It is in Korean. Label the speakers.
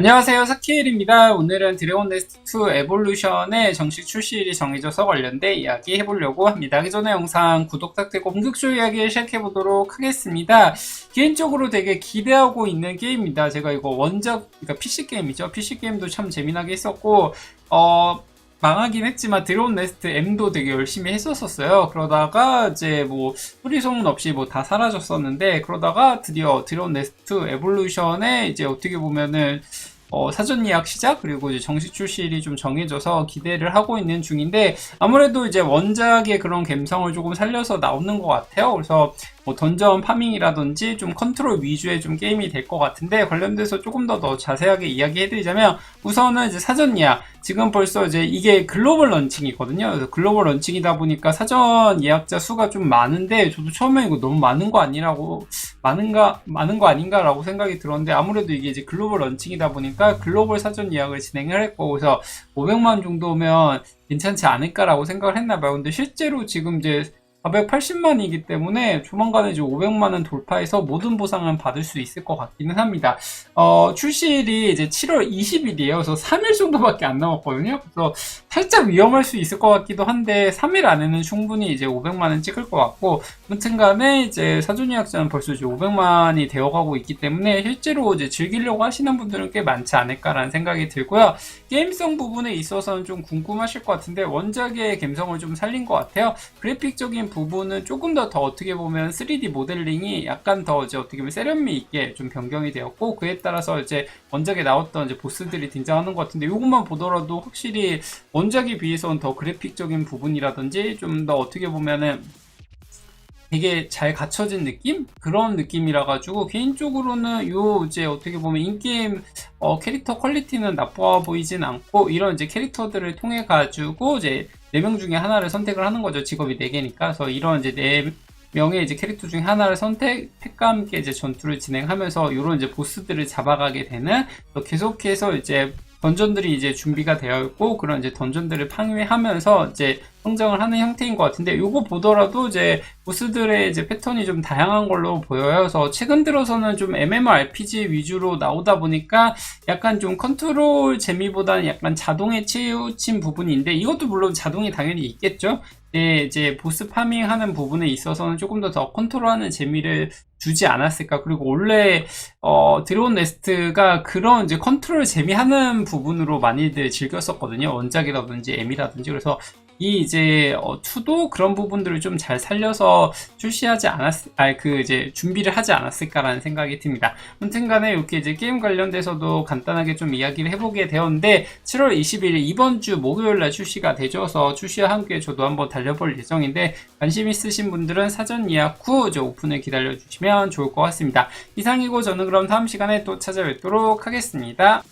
Speaker 1: 안녕하세요 사키엘입니다. 오늘은 드래곤 네스트 2 에볼루션의 정식 출시일이 정해져서 관련된 이야기 해보려고 합니다. 그 전에 영상 구독 부탁드리고 본격적으로 이야기 시작해보도록 하겠습니다. 개인적으로 되게 기대하고 있는 게임입니다. 제가 이거 원작, 그러니까 PC 게임이죠. PC게임도 참 재미나게 했었고 어... 망하긴 했지만 드론 네스트 M도 되게 열심히 했었었어요. 그러다가 이제 뭐 소리 소문 없이 뭐 다 사라졌었는데 그러다가 드디어 드론 네스트 에볼루션에 이제 어떻게 보면은 어, 사전 예약 시작 그리고 이제 정식 출시일이 좀 정해져서 기대를 하고 있는 중인데 아무래도 이제 원작의 그런 감성을 조금 살려서 나오는 것 같아요. 그래서 뭐 던전 파밍이라든지 좀 컨트롤 위주의 좀 게임이 될 것 같은데 관련돼서 조금 더 더 자세하게 이야기해드리자면 우선은 이제 사전 예약 지금 벌써 이제 이게 글로벌 런칭이거든요. 그래서 글로벌 런칭이다 보니까 사전 예약자 수가 좀 많은데 저도 처음에 이거 너무 많은 거 아니라고 많은가 많은 거 아닌가라고 생각이 들었는데 아무래도 이게 이제 글로벌 런칭이다 보니까 글로벌 사전 예약을 진행을 했고 그래서 500만 정도면 괜찮지 않을까라고 생각을 했나 봐요. 근데 실제로 지금 이제 480만이기 때문에 조만간에 이제 500만은 돌파해서 모든 보상은 받을 수 있을 것 같기는 합니다. 어, 출시일이 이제 7월 20일이에요. 그래서 3일 정도밖에 안 남았거든요. 그래서 살짝 위험할 수 있을 것 같기도 한데 3일 안에는 충분히 이제 500만은 찍을 것 같고 아무튼 간에 이제 사전 예약자는 벌써 이제 500만이 되어가고 있기 때문에 실제로 이제 즐기려고 하시는 분들은 꽤 많지 않을까라는 생각이 들고요. 게임성 부분에 있어서는 좀 궁금하실 것 같은데 원작의 감성을 좀 살린 것 같아요. 그래픽적인 부분 은 조금 더 더 어떻게 보면 3D 모델링이 약간 더 이제 어떻게 보면 세련미 있게 좀 변경이 되었고 그에 따라서 이제 원작에 나왔던 이제 보스들이 등장하는 것 같은데 이것만 보더라도 확실히 원작에 비해서는 더 그래픽적인 부분이라든지 좀 더 어떻게 보면은 되게 잘 갖춰진 느낌? 그런 느낌이라 가지고 개인적으로는 요 이제 어떻게 보면 인게임 어, 캐릭터 퀄리티는 나빠 보이진 않고 이런 이제 캐릭터들을 통해 가지고 이제 네 명 중에 하나를 선택을 하는 거죠. 직업이 네 개니까. 그래서 이런 이제 네 명의 이제 캐릭터 중에 하나를 선택과 함께 이제 전투를 진행하면서 이런 이제 보스들을 잡아가게 되는 또 계속해서 이제 던전들이 이제 준비가 되어 있고 그런 이제 던전들을 파괴하면서 이제 성장을 하는 형태인 것 같은데 이거 보더라도 이제 보스들의 이제 패턴이 좀 다양한 걸로 보여요. 그래서 최근 들어서는 좀 MMORPG 위주로 나오다 보니까 약간 좀 컨트롤 재미보다는 약간 자동에 치우친 부분인데 이것도 물론 자동이 당연히 있겠죠. 네, 이제 보스 파밍 하는 부분에 있어서는 조금 더 더 컨트롤하는 재미를 주지 않았을까. 그리고 원래 어, 드론 네스트가 그런 이제 컨트롤 재미하는 부분으로 많이들 즐겼었거든요. 원작이라든지 M이라든지. 그래서 이 이제 어, 2도 그런 부분들을 좀 잘 살려서 출시하지 않았, 아니 그 이제 준비를 하지 않았을까라는 생각이 듭니다. 아무튼간에 이렇게 이제 게임 관련돼서도 간단하게 좀 이야기를 해보게 되었는데 7월 20일 이번 주 목요일 날 출시가 되져서 출시와 함께 저도 한번 달려볼 예정인데 관심 있으신 분들은 사전 예약 후 이제 오픈을 기다려 주시면 좋을 것 같습니다. 이상이고 저는 그럼 다음 시간에 또 찾아뵙도록 하겠습니다.